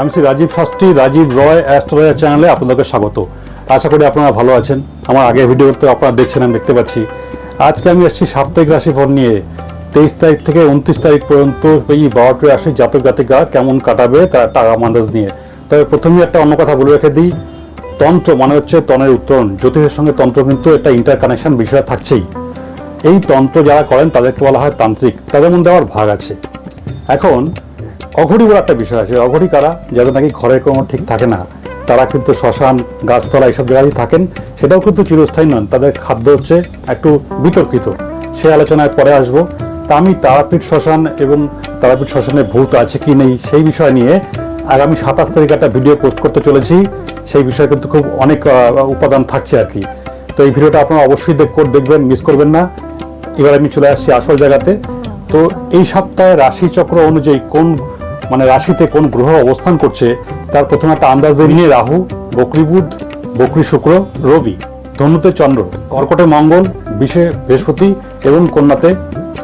আমি শ্রী রাজীব শাস্ত্রী, রাজীব রয় অ্যাস্ট্রোলজার চ্যানেলে আপনাদেরকে স্বাগত। আশা করি আপনারা ভালো আছেন। আমার আগের ভিডিওতে আপনারা দেখছেন, আমি দেখতে পাচ্ছি। আজকে আমি এসেছি সাপ্তাহিক রাশিফল নিয়ে। তেইশ তারিখ থেকে উনত্রিশ তারিখ পর্যন্ত এই বারোটি রাশির জাতক জাতিকা কেমন কাটাবে তার টাকা মান্দাজ নিয়ে। তবে প্রথমেই একটা অন্য কথা বলে রেখে দিই। তন্ত্র মানে হচ্ছে তনের উত্তরণ। জ্যোতিষের সঙ্গে তন্ত্র কিন্তু একটা ইন্টার কানেকশন বিষয় থাকছেই। এই তন্ত্র যারা করেন তাদেরকে বলা হয় তান্ত্রিক। তাদের মধ্যে আবার ভাগ আছে। এখন অঘরি বলে একটা বিষয় আছে। অঘরি কারা? যাদের নাকি ঘরের কোনো ঠিক থাকে না। তারা কিন্তু শ্মশান, গাছতলা এইসব জায়গায় থাকেন। সেটাও কিন্তু চিরস্থায়ী নন তাদের খাদ্য হচ্ছে একটু বিতর্কিত। সে আলোচনায় পরে আসব। তা আমি তারাপীঠ শ্মশান এবং তারাপীঠ শ্মশানে ভূত আছে কি নেই, সেই বিষয় নিয়ে আগামী সাতাশ তারিখ একটা ভিডিও পোস্ট করতে চলেছি। সেই বিষয়ে কিন্তু খুব অনেক উপাদান থাকছে আর কি। তো এই ভিডিওটা আপনারা অবশ্যই দেখ- দেখবেন মিস করবেন না। এবার আমি চলে আসছি আসল জায়গাতে। তো এই সপ্তাহে রাশিচক্র অনুযায়ী কোন মানে রাশিতে কোন গ্রহ অবস্থান করছে, তার প্রথমে একটা আন্দাজ নিয়ে রাহু, বকরি বুধ, বকরি শুক্র, রবি। ধনুতে চন্দ্র, কর্কটে মঙ্গল, বিষে বৃহস্পতি এবং কন্যাতে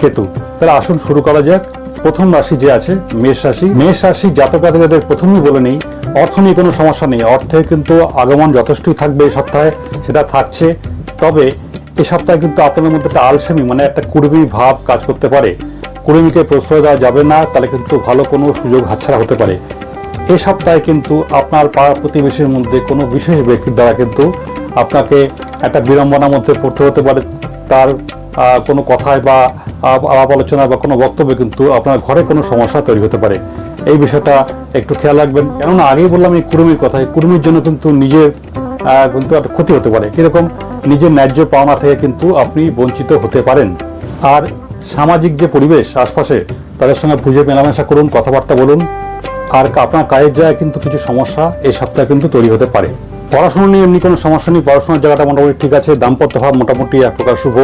কেতু। তাহলে আসুন শুরু করা যাক। প্রথম রাশি যে আছে, মেষ রাশি। মেষ রাশি জাতক জাতিকাদের প্রথমেই বলে নেই, অর্থ নিয়ে কোনো সমস্যা নেই। অর্থে কিন্তু আগমন যথেষ্টই থাকবে এই সপ্তাহে, সেটা থাকছে। তবে এই সপ্তাহে কিন্তু আপনাদের মধ্যে একটা আলসেমি মানে একটা কুড়মি ভাব কাজ করতে পারে। কুড়মিকে প্রশ্রয় দেওয়া যাবে না, তাহলে কিন্তু ভালো কোনো সুযোগ হাতছাড়া হতে পারে। এই সপ্তাহে কিন্তু আপনার পাড়া প্রতিবেশীর মধ্যে কোনো বিশেষ ব্যক্তির দ্বারা কিন্তু আপনাকে একটা বিড়ম্বনার মধ্যে পড়তে হতে পারে। তার কোনো কথায় বা আলাপ আলোচনা বা কোনো বক্তব্যে কিন্তু আপনার ঘরে কোনো সমস্যা তৈরি হতে পারে। এই বিষয়টা একটু খেয়াল রাখবেন। কেননা আগেই বললাম এই কুড়মির কথা এই কুড়মির জন্য কিন্তু নিজের কিন্তু একটা ক্ষতি হতে পারে। কীরকম? নিজের ন্যায্য পাওনা থেকে কিন্তু আপনি বঞ্চিত হতে পারেন। আর সামাজিক যে পরিবেশ আশপাশে, তাদের সঙ্গে বুঝে মেলামেশা করুন, কথাবার্তা বলুন। আর আপনার কাজের জায়গায় কিন্তু কিছু সমস্যা, এই সপ্তাহে কিন্তু তৈরি হতে পারে। পড়াশোনা নিয়ে এমনি কোনো সমস্যা নেই, পড়াশোনার জায়গাটা মোটামুটি ঠিক আছে, দাম্পত্য ভাব মোটামুটি এক প্রকার শুভ।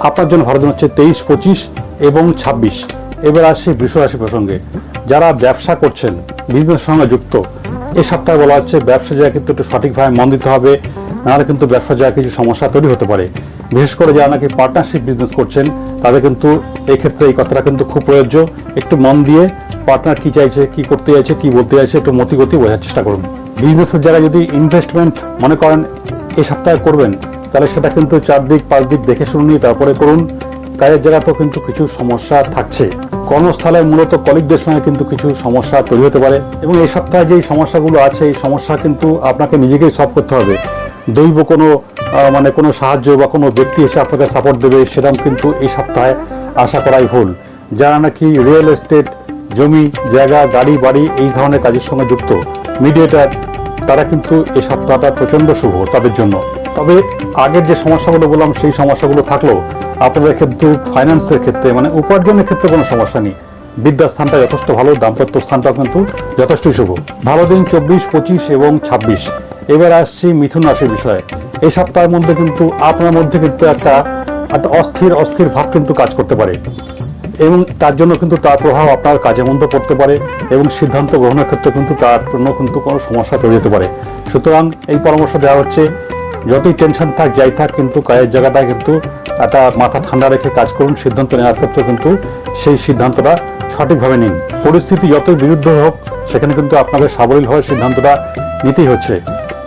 আপনার জন্য দিন হচ্ছে তেইশ, পঁচিশ এবং ছাব্বিশ। এবার আসছি বৃষ রাশি প্রসঙ্গে। যারা ব্যবসা করছেন, বিজনেসের সঙ্গে যুক্ত এই সপ্তাহে বলা হচ্ছে ব্যবসা জায়গায় কিন্তু একটু সঠিকভাবে মন দিতে হবে, নাহলে কিন্তু ব্যবসা জায়গায় কিছু সমস্যা তৈরি হতে পারে। বিশেষ করে যারা নাকি পার্টনারশিপ বিজনেস করছেন, তাদের কিন্তু এই ক্ষেত্রে এই কথাটা কিন্তু খুব প্রযোজ্য। একটু মন দিয়ে পার্টনার কি চাইছে, কি করতে চাইছে, কি বলতে চাইছে, একটু মতিগতি বোঝার চেষ্টা করুন। বিজনেসের যারা যদি ইনভেস্টমেন্ট মনে করেন এই সপ্তাহে করবেন, তাহলে সেটা কিন্তু চারদিক পাঁচ দিক দেখে শুনে নিয়ে তারপরে করুন। কাজের জায়গাতেও কিন্তু কিছু সমস্যা থাকছে। কর্মস্থলে মূলত কলিগদের সঙ্গে কিন্তু কিছু সমস্যা তৈরি হতে পারে। এবং এই সপ্তাহে যে সমস্যাগুলো আছে, এই সমস্যা কিন্তু আপনাকে নিজেকেই সলভ করতে হবে। দৈব কোনো মানে কোনো সাহায্য বা কোনো ব্যক্তি এসে আপনাকে সাপোর্ট দেবে, সেরকম কিন্তু এই সপ্তাহে আশা করাই ভুল। যারা নাকি রিয়েল এস্টেট জমি, জায়গা, গাড়ি, বাড়ি এই ধরনের কাজের সঙ্গে যুক্ত মিডিয়েটার তারা কিন্তু এই সপ্তাহটা প্রচণ্ড শুভ তাদের জন্য। তবে আগের যে সমস্যাগুলো বললাম, সেই সমস্যাগুলো থাকলেও আপনাদের কিন্তু ফাইন্যান্সের ক্ষেত্রে মানে উপার্জনের ক্ষেত্রে কোনো সমস্যা নেই। বিদ্যাস্থানটা যথেষ্ট ভালো, দাম্পত্য স্থানটাও কিন্তু যথেষ্টই শুভ। ভালো দিন চব্বিশ, পঁচিশ এবং ছাব্বিশ। এবার আসছি মিথুন রাশির বিষয়ে। এই সপ্তাহের মধ্যে কিন্তু আপনার মধ্যে কিন্তু একটা একটা অস্থির অস্থির ভাব কিন্তু কাজ করতে পারে। এবং তার জন্য কিন্তু তার প্রভাব আপনার কাজের মধ্যে পড়তে পারে এবং সিদ্ধান্ত গ্রহণের ক্ষেত্রে কিন্তু তার জন্য কিন্তু কোনো সমস্যা তৈরি হতে পারে। সুতরাং এই পরামর্শ দেওয়া হচ্ছে যতই টেনশন থাক, যাই থাক, কিন্তু কাজের জায়গাটা কিন্তু একটা মাথা ঠান্ডা রেখে কাজ করুন, সিদ্ধান্ত নেওয়ার ক্ষেত্রে কিন্তু সেই সিদ্ধান্তটা সঠিকভাবে নিন। পরিস্থিতি যতই বিরুদ্ধ হোক, সেখানে কিন্তু আপনাকে সাবলীল হয়ে সিদ্ধান্তটা নিতেই হচ্ছে।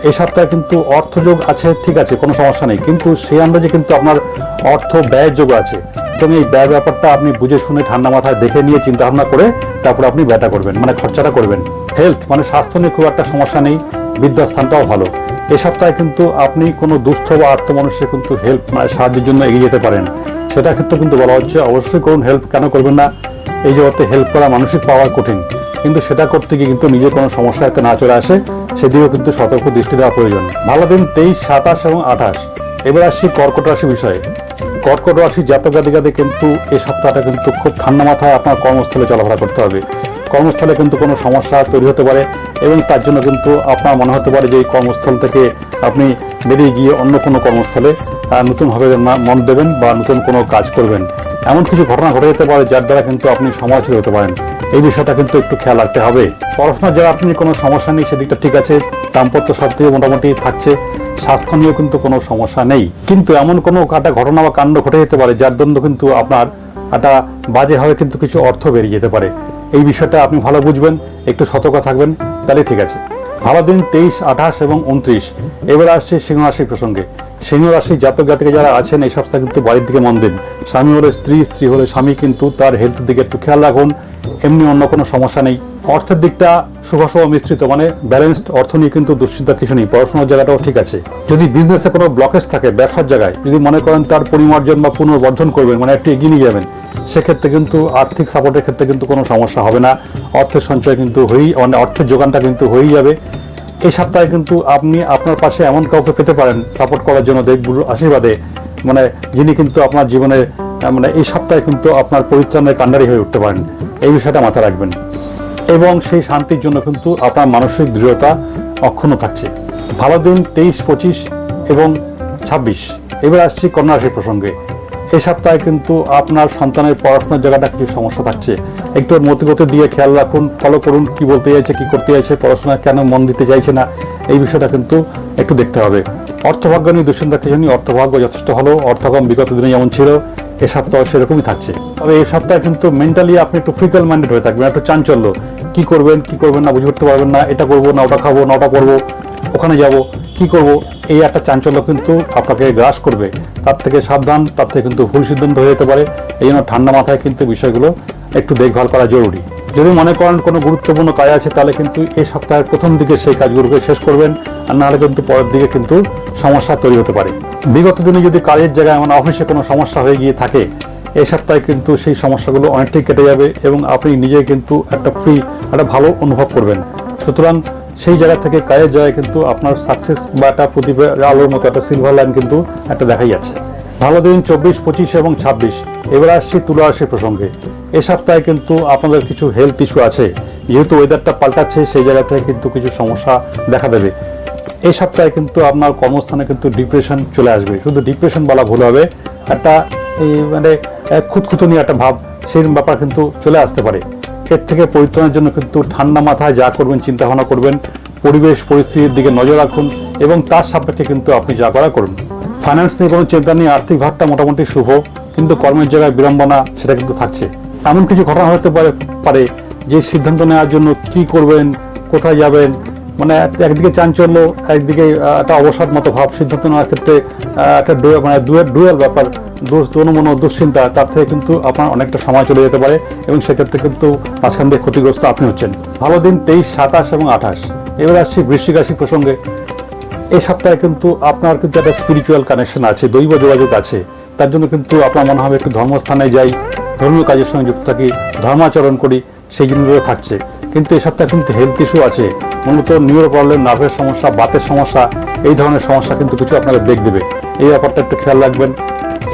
এই সপ্তাহে কিন্তু অর্থযোগ আছে, ঠিক আছে, কোনো সমস্যা নেই, কিন্তু সেই আন্দাজে কিন্তু আপনার অর্থ ব্যয়ের যোগ আছে। এবং এই ব্যয় ব্যাপারটা আপনি বুঝে শুনে ঠান্ডা মাথায় দেখে নিয়ে চিন্তা ভাবনা করে তারপর আপনি ব্যয়টা করবেন মানে খরচাটা করবেন। হেলথ মানে স্বাস্থ্য নিয়ে খুব একটা সমস্যা নেই বিদ্যাস্থানটাও ভালো। এই সপ্তাহে কিন্তু আপনি কোনো দুস্থ বা আত্ম মানুষের কিন্তু হেল্প মানে সাহায্যের জন্য এগিয়ে যেতে পারেন। সেটা ক্ষেত্রে কিন্তু বলা হচ্ছে অবশ্যই করুন হেল্প কেন করবেন না? এই জগতে হেল্প করা মানসিক পাওয়া কঠিন। কিন্তু সেটা করতে গিয়ে কিন্তু নিজের কোনো সমস্যা যাতে না চলে আসে, সেদিকেও কিন্তু সতর্ক দৃষ্টি দেওয়া প্রয়োজন। ভালো দিন তেইশ, সাতাশ এবং আঠাশ। এবার আসছি কর্কট রাশি বিষয়ে। কর্কট রাশি জাতক জাতিকাদের কিন্তু এই সপ্তাহটা কিন্তু খুব ঠান্ডা মাথায় আপনার কর্মস্থলে চলাফেরা করতে হবে। কর্মস্থলে কিন্তু কোনো সমস্যা তৈরি হতে পারে এবং তার জন্য কিন্তু আপনার মনে হতে পারে যে এই কর্মস্থল থেকে আপনি বেরিয়ে গিয়ে অন্য কোনো কর্মস্থলে নতুনভাবে মন দেবেন বা নতুন কোনো কাজ করবেন। এমন কিছু ঘটনা ঘটে যেতে পারে যার দ্বারা কিন্তু আপনি সমালোচিত হতে পারেন। এই বিষয়টা কিন্তু একটু খেয়াল রাখতে হবে। পড়াশোনার যারা আপনি কোনো সমস্যা নেই, সেদিকটা ঠিক আছে। দাম্পত্য সব থেকে মোটামুটি থাকছে। স্বাস্থ্য নিয়েও কিন্তু কোনো সমস্যা নেই। কিন্তু এমন কোনো একটা ঘটনা বা কাণ্ড ঘটে যেতে পারে যার জন্য কিন্তু আপনার একটা বাজেভাবে কিন্তু কিছু অর্থ বেরিয়ে যেতে পারে। এই বিষয়টা আপনি ভালো বুঝবেন, একটু সতর্ক থাকবেন, তাহলে ঠিক আছে। ভালো দিন তেইশ, আঠাশ এবং উনত্রিশ, এবার আসছে সিংহ রাশি প্রসঙ্গে। সিংহ রাশি জাতক জাতিকে যারা আছেন, এই সপ্তাহে কিন্তু বাড়ির দিকে মন দিন। স্বামী হলে স্ত্রী স্ত্রী হলে স্বামী, কিন্তু তার হেলথের দিকে একটু খেয়াল রাখুন। এমনি অন্য কোনো সমস্যা নেই। অর্থের দিকটা শুভাশুভ মিশ্রিত মানে ব্যালেন্সড অর্থ নিয়ে কিন্তু দুশ্চিন্তার কিছু নেই। পড়াশোনার জায়গাটাও ঠিক আছে। যদি বিজনেসে কোনো ব্লকেজ থাকে, ব্যবসার জায়গায়, যদি মনে করেন তার পরিমার্জন বা পুনর্বর্ধন করবেন মানে একটু এগিয়ে নিয়ে যাবেন সেক্ষেত্রে কিন্তু আর্থিক সাপোর্টের ক্ষেত্রে কিন্তু কোনো সমস্যা হবে না। অর্থের সঞ্চয় কিন্তু হয়েই মানে অর্থের যোগানটা কিন্তু হয়েই যাবে। এই সপ্তাহে কিন্তু আপনি আপনার পাশে এমন কাউকে পেতে পারেন সাপোর্ট করার জন্য দেবগুরুর আশীর্বাদে। মানে যিনি কিন্তু আপনার জীবনে মানে এই সপ্তাহে কিন্তু আপনার পরিত্রাণের কাণ্ডারি হয়ে উঠতে পারেন। এই বিষয়টা মাথায় রাখবেন। এবং সেই শান্তির জন্য কিন্তু আপনার মানসিক দৃঢ়তা অক্ষুণ্ণ থাকছে। ভালো দিন, তেইশ, পঁচিশ এবং ছাব্বিশ। এবার আসছি কন্যা রাশি প্রসঙ্গে। এই সপ্তাহে কিন্তু আপনার সন্তানের পড়াশোনার জায়গাটা কিছু সমস্যা থাকছে। একটু মতিগতি দিয়ে খেয়াল রাখুন ফলো করুন, কি বলতে চাইছে, কি করতে চাইছে পড়াশোনা কেন মন দিতে চাইছে না, এই বিষয়টা কিন্তু একটু দেখতে হবে। অর্থভাগ্য নিয়ে দুশ্চিন্তা কিছু নেই, অর্থভাগ্য যথেষ্ট ভালো অর্থকম বিগত দিনে যেমন ছিল, এ সপ্তাহ সেরকমই থাকছে। তবে এই সপ্তাহে কিন্তু মেন্টালি আপনি একটু ফ্রিকাল মাইন্ডেড হয়ে থাকবেন, একটু চাঞ্চল্য। কি করবেন কি করবেন না বুঝে উঠতে পারবেন না, এটা করব না, ওটা খাব না, ওটা করব। ওখানে যাব, কি করব, এই একটা চাঞ্চল্য কিন্তু আপনাকে গ্রাস করবে। তার থেকে সাবধান, তার থেকে কিন্তু ভুল সিদ্ধান্ত হয়ে যেতে পারে। এই জন্য ঠান্ডা মাথায় কিন্তু বিষয়গুলো একটু দেখভাল করা জরুরি। যদি মনে করেন কোনো গুরুত্বপূর্ণ কাজ আছে, তাহলে কিন্তু এই সপ্তাহের প্রথম দিকে সেই কাজগুলোকে শেষ করবেন। আর নাহলে কিন্তু পরের দিকে কিন্তু সমস্যা তৈরি হতে পারে। বিগত দিনে যদি কাজের জায়গায় মানে অফিসে কোনো সমস্যা হয়ে গিয়ে থাকে, এই সপ্তাহে কিন্তু সেই সমস্যাগুলো অনেকটাই কেটে যাবে এবং আপনি নিজে কিন্তু একটা ফ্রি একটা ভালো অনুভব করবেন। সুতরাং সেই জায়গা থেকে কাজের জায়গায় কিন্তু আপনার সাকসেস বা একটা প্রতিভা আলোর মতো একটা সিলভার লাইন কিন্তু একটা দেখাই যাচ্ছে। ভালো দিন চব্বিশ, পঁচিশ এবং ছাব্বিশ। এবার আসছি তুলা প্রসঙ্গে। এ সপ্তাহে কিন্তু আপনাদের কিছু হেলথ ইস্যু আছে। যেহেতু ওয়েদারটা পাল্টাচ্ছে, সেই জায়গা থেকে কিন্তু কিছু সমস্যা দেখা দেবে। এই সপ্তাহে কিন্তু আপনার কর্মস্থানে কিন্তু ডিপ্রেশন চলে আসবে। শুধু ডিপ্রেশন বলা ভুল হবে। একটা এই মানে খুঁতখুতুনি একটা ভাব সেই ব্যাপার কিন্তু চলে আসতে পারে। এর থেকে পরিত্রাণের জন্য কিন্তু ঠান্ডা মাথায় যা করবেন চিন্তা ভাবনা করবেন, পরিবেশ, পরিস্থিতির দিকে নজর রাখুন এবং তার সাপেক্ষে কিন্তু আপনি যা করা করুন। ফাইন্যান্স নিয়ে কোনো চিন্তা নেই, আর্থিক ভাগটা মোটামুটি শুভ, কিন্তু কর্মের জায়গায় বিড়ম্বনা, সেটা কিন্তু থাকছে। এমন কিছু ঘটনা হতে পারে পারে যে সিদ্ধান্ত নেওয়ার জন্য কি করবেন, কোথায় যাবেন মানে একদিকে চাঞ্চল্য, একদিকে একটা অবসাদ মতো ভাব সিদ্ধান্ত নেওয়ার ক্ষেত্রে একটা মানে ডুয়েল ডুয়েল ব্যাপার দোষ দোনমনো দুশ্চিন্তা, তার থেকে কিন্তু আপনার অনেকটা সময় চলে যেতে পারে এবং সেক্ষেত্রে কিন্তু মাঝখান দিয়ে ক্ষতিগ্রস্ত আপনি হচ্ছেন। ভালো দিন তেইশ, সাতাশ এবং আঠাশ। এবার আসছি বৃশ্চিক রাশি প্রসঙ্গে। এই সপ্তাহে কিন্তু আপনার কিন্তু একটা স্পিরিচুয়াল কানেকশন আছে, দৈব যোগাযোগ আছে। তার জন্য কিন্তু আপনার মনে হবে একটু ধর্মস্থানে যাই, ধর্মীয় কাজের সঙ্গে যুক্ত থাকি, ধর্মাচরণ করি, সেই জিনিসগুলো থাকছে। কিন্তু এই সপ্তাহে কিন্তু হেলথ ইস্যু আছে। মূলত নিউরো প্রবলেম নার্ভের সমস্যা, বাতের সমস্যা, এই ধরনের সমস্যা কিন্তু কিছু আপনাকে বেগ দেবে। এই ব্যাপারটা একটু খেয়াল রাখবেন।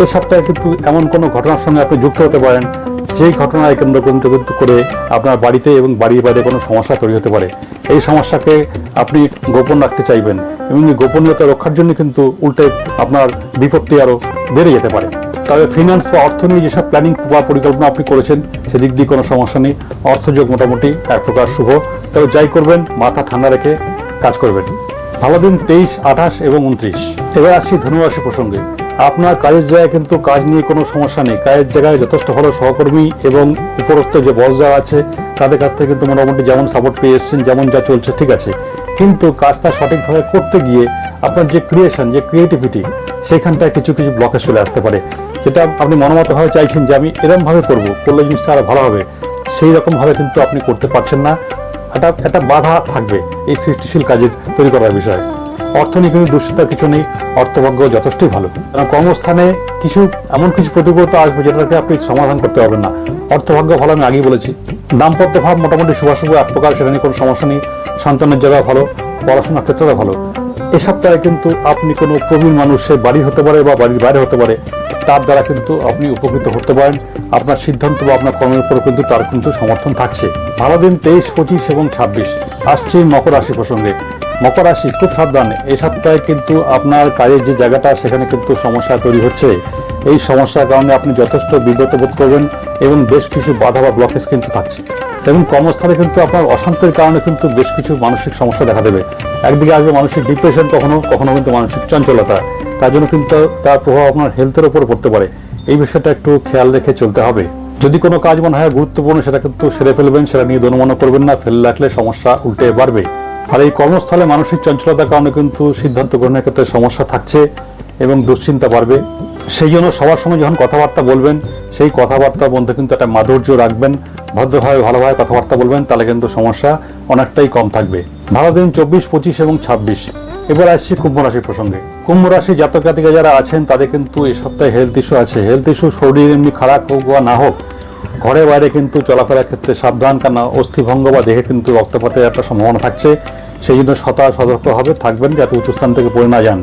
এই সপ্তাহে কিন্তু এমন কোনো ঘটনার সঙ্গে আপনি যুক্ত হতে পারেন, যেই ঘটনায় কেন্দ্র কিন্তু কিন্তু করে আপনার বাড়িতে এবং বাড়ির বাইরে কোনো সমস্যা তৈরি হতে পারে। এই সমস্যাকে আপনি গোপন রাখতে চাইবেন এবং গোপনীয়তা রক্ষার জন্য কিন্তু উল্টে আপনার বিপত্তি আরও বেড়ে যেতে পারে। তবে ফিনান্স বা অর্থ নিয়ে যেসব প্ল্যানিং বা পরিকল্পনা আপনি করেছেন, সেদিক দিয়ে কোনো সমস্যা নেই। অর্থযোগ মোটামুটি এক প্রকার শুভ। তবে যাই করবেন, মাথা ঠান্ডা রেখে কাজ করবেন। ভালো দিন তেইশ, আঠাশ এবং উনত্রিশ। এবার আসছি ধনুরাশি প্রসঙ্গে। আপনার কাজের জায়গায় কিন্তু কাজ নিয়ে কোনো সমস্যা নেই। কাজের জায়গায় যথেষ্ট ভালো সহকর্মী এবং উপরোক্ত যে বস যারা আছে, তাদের কাছ থেকে কিন্তু মোটামুটি যেমন সাপোর্ট পেয়ে এসছেন, যেমন যা চলছে, ঠিক আছে। কিন্তু কাজটা সঠিকভাবে করতে গিয়ে আপনার যে ক্রিয়েশন যে ক্রিয়েটিভিটি সেখানটায় কিছু কিছু ব্লকেজ চলে আসতে পারে। যেটা আপনি মনোমতভাবে চাইছেন যে আমি এরমভাবে করব, করলে জিনিসটা আরও ভালো হবে। সেই রকমভাবে কিন্তু আপনি করতে পারছেন না। একটা একটা বাধা থাকবে এই সৃষ্টিশীল কাজের তৈরি করার বিষয়ে। অর্থ নিয়ে কিন্তু দুশ্চিন্তার কিছু নেই, অর্থভাগ্য যথেষ্টই ভালো। কারণ কর্মস্থানে কিছু, এমন কিছু প্রতিকূলতা আসবে যেটাকে আপনি সমাধান করতে পারবেন না। অর্থভাগ্য ভালো আমি আগেই বলেছি। দাম্পত্য ভাব মোটামুটি শুভাশুভ এক প্রকার, সেটা নিয়ে কোনো সমস্যা নেই। সন্তানের জায়গা ভালো, পড়াশোনার ক্ষেত্রে ভালো। এ সপ্তাহে কিন্তু আপনি কোনো প্রবীণ মানুষের বাড়ি হতে পারে বা বাড়ির বাইরে হতে পারে, তার দ্বারা কিন্তু আপনি উপকৃত হতে পারেন। আপনার সিদ্ধান্ত বা আপনার কর্মের উপর কিন্তু তার কিন্তু সমর্থন থাকছে। ভালো দিন, তেইশ, পঁচিশ এবং ছাব্বিশ। আসছে মকর রাশি প্রসঙ্গে। মকর রাশি খুব সাবধান। এই সপ্তাহে কিন্তু আপনার কাজের যে জায়গাটা, সেখানে কিন্তু সমস্যা তৈরি হচ্ছে। এই সমস্যার কারণে আপনি যথেষ্ট বিব্রত বোধ করবেন এবং বেশ কিছু বাধা বা ব্লকেজ কিন্তু থাকছে। এবং কর্মস্থলে কিন্তু আপনার অশান্তির কারণে কিন্তু বেশ কিছু মানসিক সমস্যা দেখা দেবে। একদিকে আসবে মানসিক ডিপ্রেশন কখনো কখনো কিন্তু মানসিক চঞ্চলতা। তার জন্য কিন্তু তার প্রভাব আপনার হেলথের উপর পড়তে পারে। এই বিষয়টা একটু খেয়াল রেখে চলতে হবে। যদি কোনো কাজ মনে হয় গুরুত্বপূর্ণ, সেটা কিন্তু সেরে ফেলবেন, সেটা নিয়ে দনুমনো করবেন না। ফেলে রাখলে সমস্যা উল্টে বাড়বে আর এই কর্মস্থলে মানসিক চঞ্চলতার কারণে কিন্তু সিদ্ধান্ত গ্রহণের ক্ষেত্রে সমস্যা থাকছে এবং দুশ্চিন্তা বাড়বে। সেই জন্য সবার সঙ্গে যখন কথাবার্তা বলবেন, সেই কথাবার্তার মধ্যে কিন্তু একটা মাধুর্য রাখবেন, ভদ্রভাবে, ভালোভাবে কথাবার্তা বলবেন, তাহলে কিন্তু সমস্যা অনেকটাই কম থাকবে। ভালো দিন চব্বিশ, পঁচিশ এবং ছাব্বিশ। এবার আসছি কুম্ভ রাশি প্রসঙ্গে। কুম্ভ রাশি জাতক জাতিকা যারা আছেন, তাদের কিন্তু এই সপ্তাহে হেলথ ইস্যু আছে। হেলথ ইস্যু শরীর এমনি খারাপ হোক বা না হোক, ঘরে বাইরে কিন্তু চলাফেরার ক্ষেত্রে সাবধান কেন অস্থিভঙ্গ বা দেহে কিন্তু রক্তপাতের একটা সম্ভাবনা থাকছে। সেই জন্য সতা সতর্ক হবে, থাকবেন যাতে উঁচু স্থান থেকে পড়ে না যান।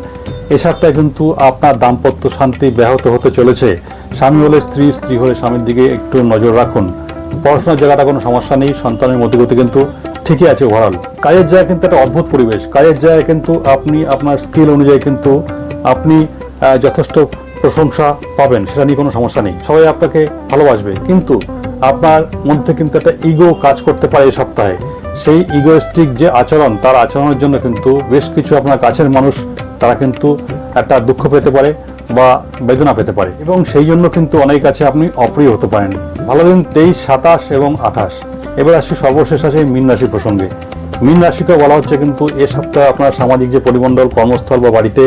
এ সপ্তাহে কিন্তু আপনার দাম্পত্য শান্তি ব্যাহত হতে চলেছে। স্বামী হলে স্ত্রী স্ত্রী হলে স্বামীর দিকে একটু নজর রাখুন। পড়াশোনার জায়গাটা কোনো সমস্যা নেই, সন্তানের মধ্যগতি কিন্তু ঠিকই আছে ওভারঅল কাজের জায়গায় কিন্তু একটা অদ্ভুত পরিবেশ। কাজের জায়গায় কিন্তু আপনি আপনার স্কিল অনুযায়ী কিন্তু আপনি যথেষ্ট প্রশংসা পাবেন, সেটা নিয়ে কোনো সমস্যা নেই। সবাই আপনাকে ভালোবাসবে। কিন্তু আপনার মধ্যে কিন্তু একটা ইগো কাজ করতে পারে এই সপ্তাহে। সেই ইগোয়েস্টিক যে আচরণ, তার আচরণের জন্য কিন্তু বেশ কিছু আপনার কাছের মানুষ, তারা কিন্তু একটা দুঃখ পেতে পারে বা বেদনা পেতে পারে। এবং সেই জন্য কিন্তু অনেক কাছে আপনি অপ্রিয় হতে পারেন। ভালো দিন তেইশ, সাতাশ এবং আঠাশ। এবার আসছি সর্বশেষ আছে মীন রাশি প্রসঙ্গে। মীন রাশিকে বলা হচ্ছে কিন্তু এ সপ্তাহে আপনার সামাজিক যে পরিমণ্ডল, কর্মস্থল বা বাড়িতে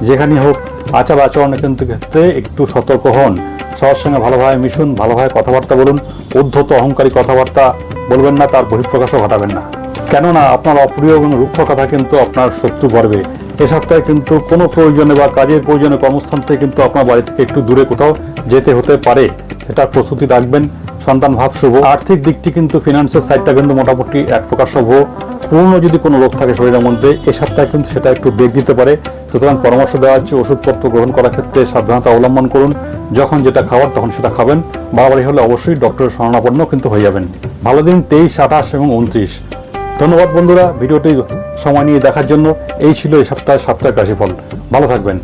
যেখানেই হোক আচার আচরণের কিন্তু ক্ষেত্রে একটু সতর্ক হন। সবার সঙ্গে ভালোভাবে মিশুন, ভালোভাবে কথাবার্তা বলুন। উদ্ধত অহংকারী কথাবার্তা বলবেন না, তার বহিঃপ্রকাশও ঘটাবেন না। কেননা আপনার অপ্রিয় এবং রুক্ষ কথা কিন্তু আপনার শত্রু করবে। এ সপ্তাহে কিন্তু কোনো প্রয়োজনে বা কাজের প্রয়োজনে কর্মস্থান থেকে কিন্তু আপনার বাড়ি থেকে একটু দূরে কোথাও যেতে হতে পারে। এটার প্রস্তুতি রাখবেন। সন্তান ভাব শুভ। আর্থিক দিকটি কিন্তু ফিনান্সের সাইডটা কিন্তু মোটামুটি এক প্রকার শুভ। পূর্ণ যদি কোনো রোগ থাকে শরীরের মধ্যে, এ সপ্তাহে কিন্তু সেটা একটু বেগ দিতে পারে। সুতরাং পরামর্শ দেওয়া হচ্ছে ওষুধপত্র গ্রহণ করার ক্ষেত্রে সাবধানতা অবলম্বন করুন। যখন যেটা খাওয়ার তখন সেটা খাবেন। বাড়াবাড়ি হলে অবশ্যই ডক্টরের শরণাপন্ন কিন্তু হয়ে যাবেন। ভালো দিন, তেইশ, আঠাশ এবং উনত্রিশ। ধন্যবাদ বন্ধুরা, ভিডিওটি সময় নিয়ে দেখার জন্য। এই ছিল এই সপ্তাহের সাপ্তাহিক রাশিফল। ভালো থাকবেন।